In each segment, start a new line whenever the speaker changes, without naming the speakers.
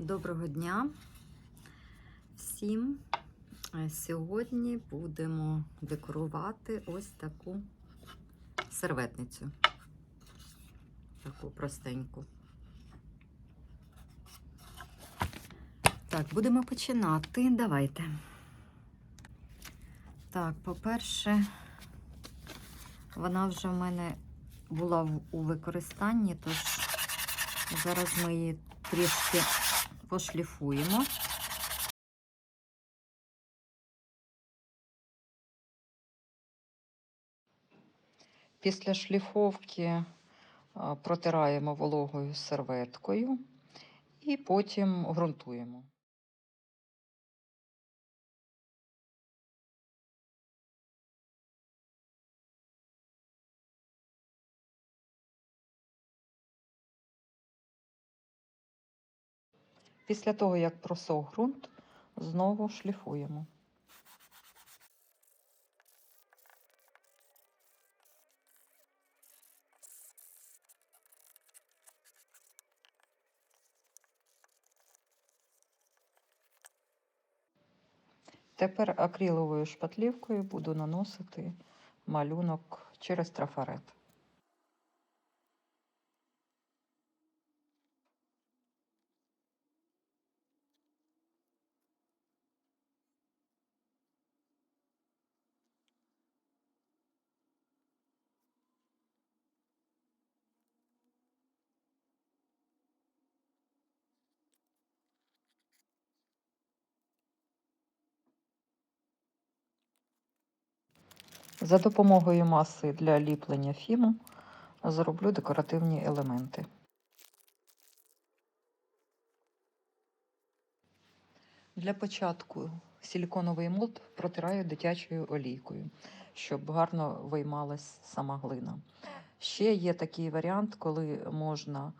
Доброго дня всім. Е, Сьогодні будемо декорувати ось таку серветницю. Таку простеньку. Так, будемо починати. Давайте. Так, по-перше, вона вже в мене була у використанні, тож зараз ми її трішки пошліфуємо. Після шліфовки протираємо вологою серветкою і потім ґрунтуємо. Після того, як просох ґрунт, знову шліфуємо. Тепер акриловою шпатлівкою буду наносити малюнок через трафарет. За допомогою маси для ліплення фіму зроблю декоративні елементи. Для початку силіконовий молд протираю дитячою олійкою, щоб гарно виймалась сама глина. Ще є такий варіант, коли можна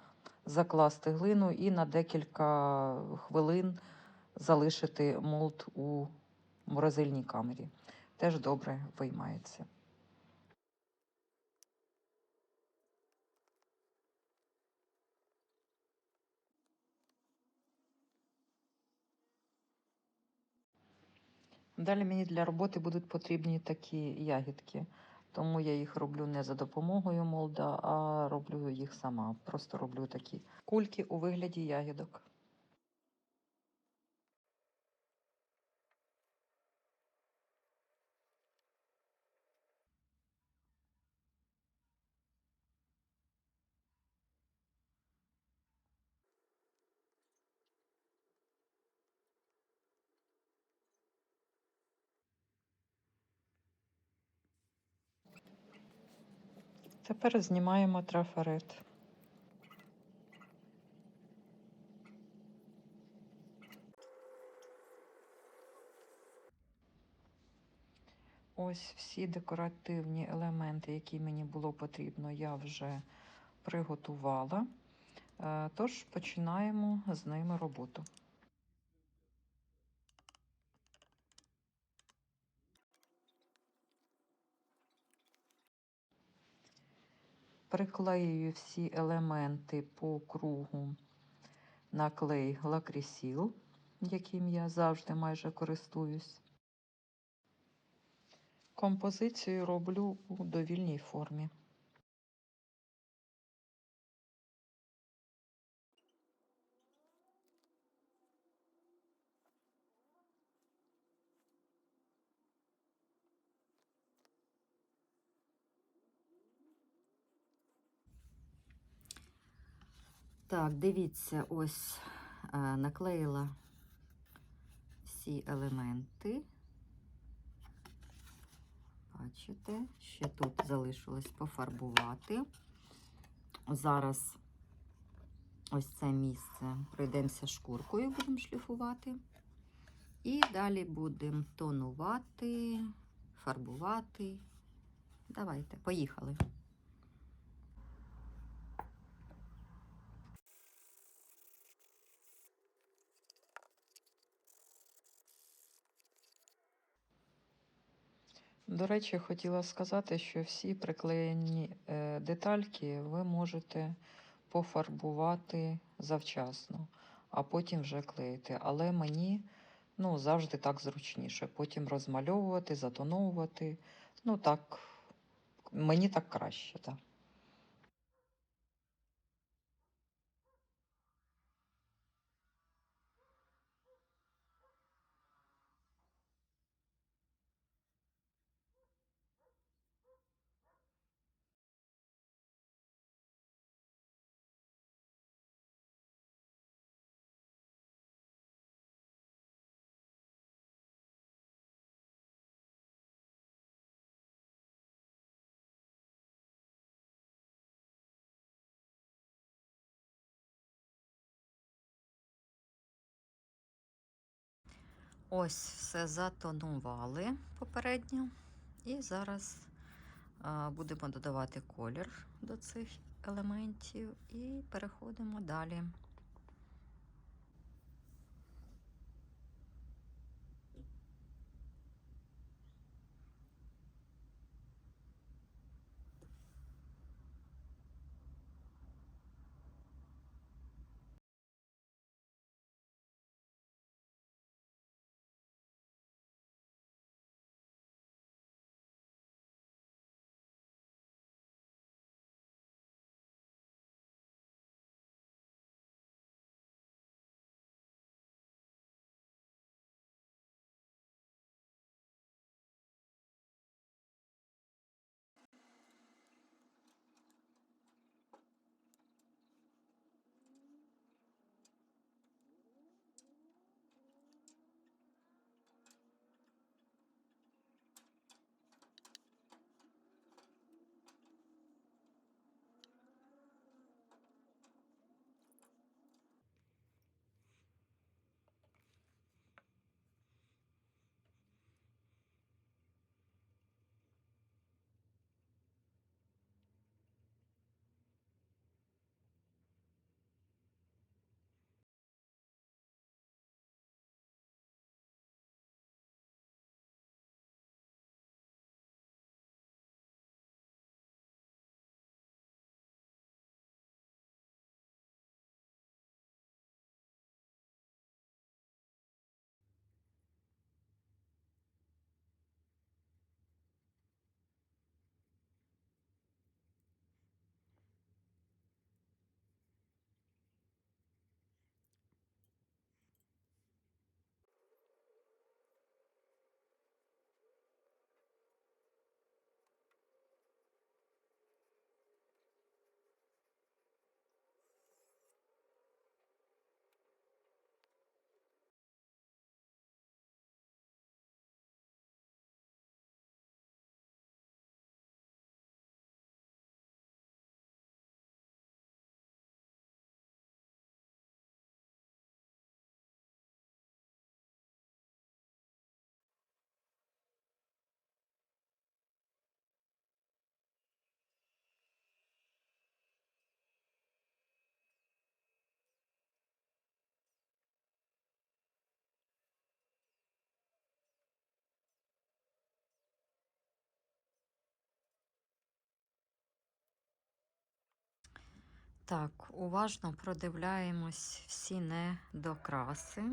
закласти глину і на декілька хвилин залишити молд у морозильній камері. Теж добре виймається. Далі мені для роботи будуть потрібні такі ягідки, тому я їх роблю не за допомогою молда, а роблю їх сама. Просто роблю такі кульки у вигляді ягідок. Тепер знімаємо трафарет. Ось всі декоративні елементи, які мені було потрібно, я вже приготувала. Е, Тож починаємо з ними роботу. Приклеюю всі елементи по кругу на клей лакрісіл, яким я завжди майже користуюсь. Композицію роблю у довільній формі. Так, дивіться, ось е, наклеїла всі елементи. Бачите, ще тут залишилось пофарбувати. Зараз ось це місце пройдемося шкуркою, будемо шліфувати. І далі будемо тонувати, фарбувати. Давайте, поїхали. До речі, хотіла сказати, що всі приклеєні е, детальки ви можете пофарбувати завчасно. а потім вже клеїти. Але мені ну, завжди так зручніше. Потім розмальовувати, затоновувати. Ну так, мені так краще, так. Ось все затонували попередньо. І зараз а, будемо додавати колір до цих елементів і переходимо далі. Так, уважно продивляємось всі недокраси.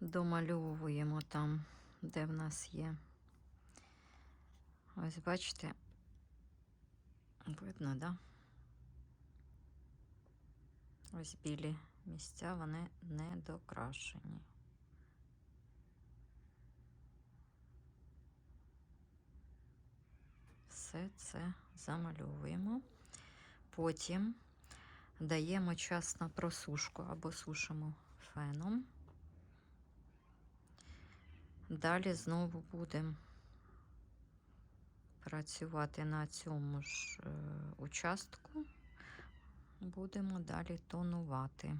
Домальовуємо там, де в нас є. Ось бачите, видно, да? Ось білі місця, вони не докрашені. Все це замальовуємо. Потім даємо час на просушку або сушимо феном. Далі знову будемо працювати на цьому ж е, участку, будемо далі тонувати.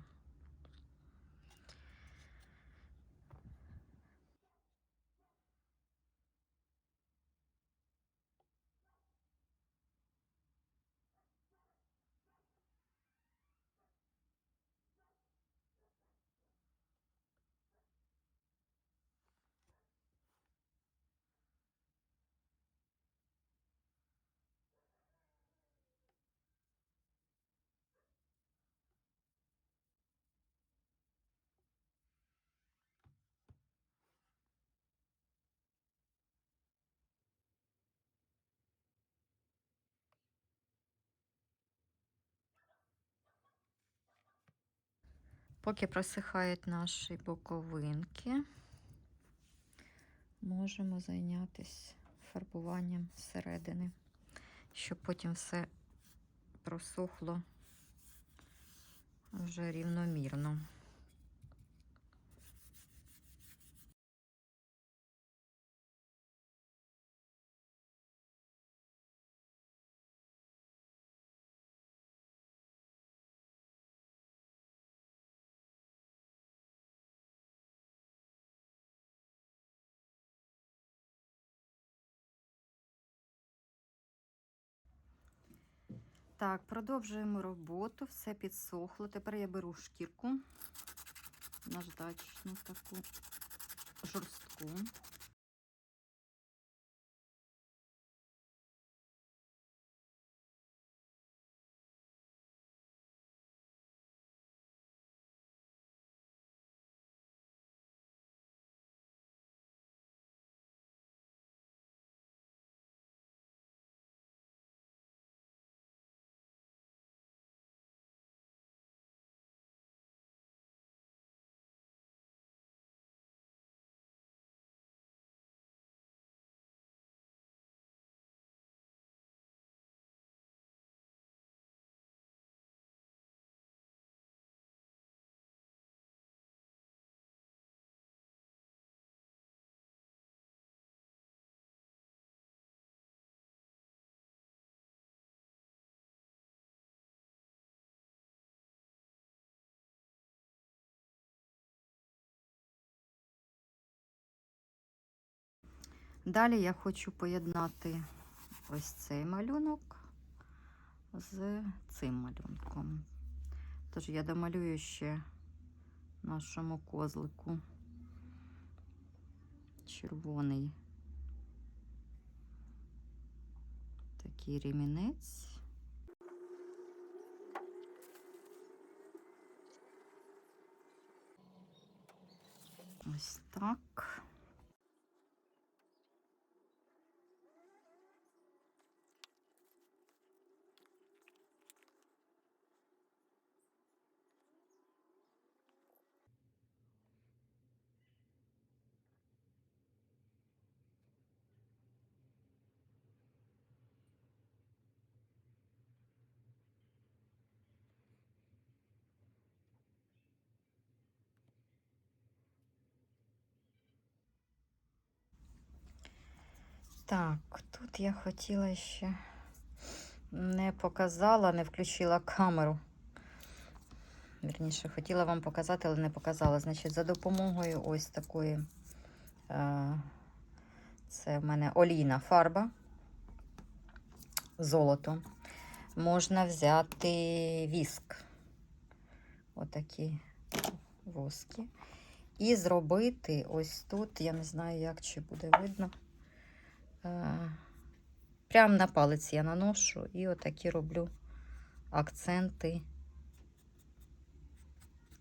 Поки просихають наші боковинки, можемо зайнятися фарбуванням зсередини, щоб потім все просохло вже рівномірно. Так, продовжуємо роботу, все підсохло. Тепер я беру шкірку наждачну таку жорстку. Далі я хочу поєднати ось цей малюнок з цим малюнком. Тож я домалюю ще нашому козлику червоний такий ремінець. Ось так. Так, тут я хотіла ще не показала, не включила камеру. Вірніше, хотіла вам показати, але не показала. Значить, за допомогою ось такої, е, це в мене олійна фарба, золото. Можна взяти віск, отакі воски. І зробити ось тут, я не знаю, як чи буде видно. Е, Прямо на палець я наношу і отакі роблю акценти,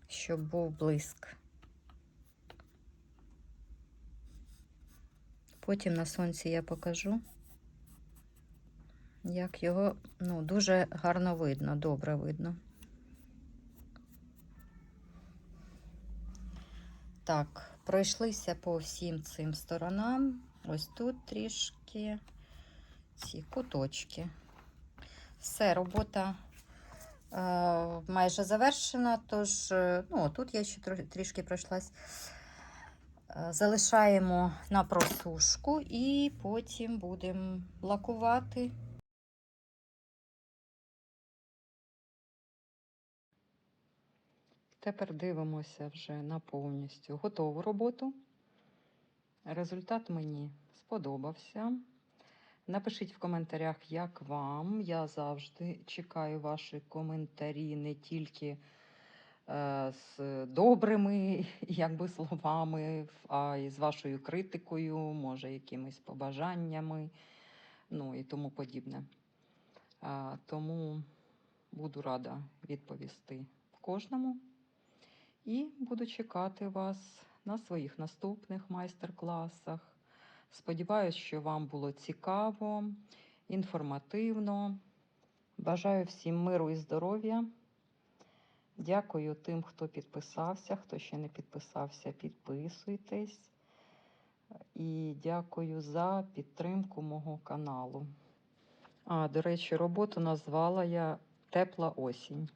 щоб був блиск. Потім на сонці я покажу, як його ну, дуже гарно видно, добре видно. Так, пройшлися по всім цим сторонам. Ось тут трішки ці куточки. Все, робота е, майже завершена, тож, е, ну, тут я ще трішки пройшлась. Е, залишаємо на просушку і потім будемо лакувати. Тепер дивимося вже на повністю готову роботу. Результат мені сподобався. Напишіть в коментарях, як вам. Я завжди чекаю ваші коментарі не тільки е, з добрими якби, словами, а й з вашою критикою, може, якимись побажаннями, ну і тому подібне. Е, тому буду рада відповісти кожному. І буду чекати вас на своїх наступних майстер-класах. Сподіваюсь, що вам було цікаво, інформативно. Бажаю всім миру і здоров'я. Дякую тим, хто підписався. Хто ще не підписався, підписуйтесь. І дякую за підтримку мого каналу. А, до речі, роботу назвала я Тепла осінь.